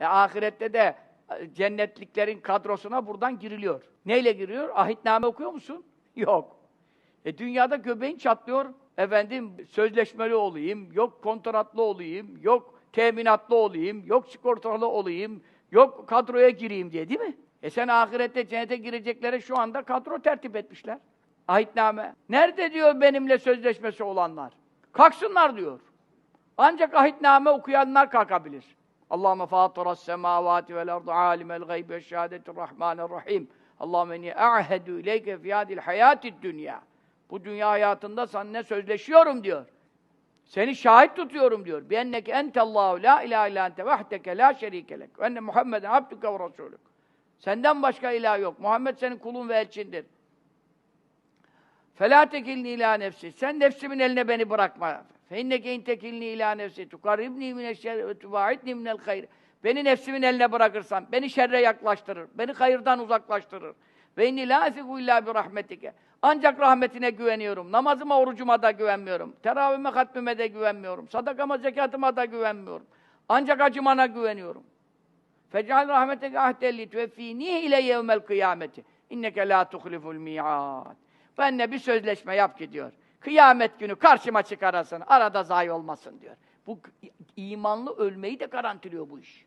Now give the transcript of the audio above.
E, ahirette de e, cennetliklerin kadrosuna buradan giriliyor. Neyle giriyor? Ahitname okuyor musun? Yok. E dünyada göbeğin çatlıyor. Efendim sözleşmeli olayım, yok kontratlı olayım, yok teminatlı olayım, yok sigortalı olayım, yok kadroya gireyim diye değil mi? E sen ahirette cennete gireceklere şu anda kadro tertip etmişler. Ahitname. Nerede diyor benimle sözleşmesi olanlar? Kalksınlar diyor. Ancak ahitname okuyanlar kalkabilir. Allahümme fâtıras semâvâti vel ardı âlimel gaybi ve şehâdetir rahmanirrahim. Allahümme ni a'hedü ileyke fiyâdil hayâtid dünya. Bu dünya hayatında seninle sözleşiyorum diyor. Seni şahit tutuyorum diyor. Bienneke entellahu la ilahe illa ente vahdeke la şerike lek. Ve enne Muhammeden abdüke ve rasulük. Senden başka ilah yok. Muhammed senin kulun ve elçindir. فَلَا tekilni ila nefsi. Sen nefsimin eline beni bırakma. فَاِنَّكَ اِنْ tekilni ila nefsi. تُقَرِّبْنِي مِنَ الشَّرِّ وَتُبَاعِدْنِي مِنَ الْخَيْرِ Beni nefsimin eline bırakırsan, beni şerre yaklaştırır, beni hayırdan uzaklaştırır. Ve inni la esigu illa bi rahmetike. Ancak rahmetine güveniyorum. Namazıma, orucuma da güvenmiyorum. Teravihime, hatmime de güvenmiyorum. Sadakama, zekatıma da güvenmiyorum. Ancak acımana güveniyorum. Fecal rahmeteke ahdelli tüveffini ile yevmel kıyameti. İnneke la tuhliful mi'ad. Benle bir sözleşme yap ki diyor. Kıyamet günü karşıma çıkarasın, arada zayi olmasın diyor. Bu imanlı ölmeyi de garantiliyor bu iş.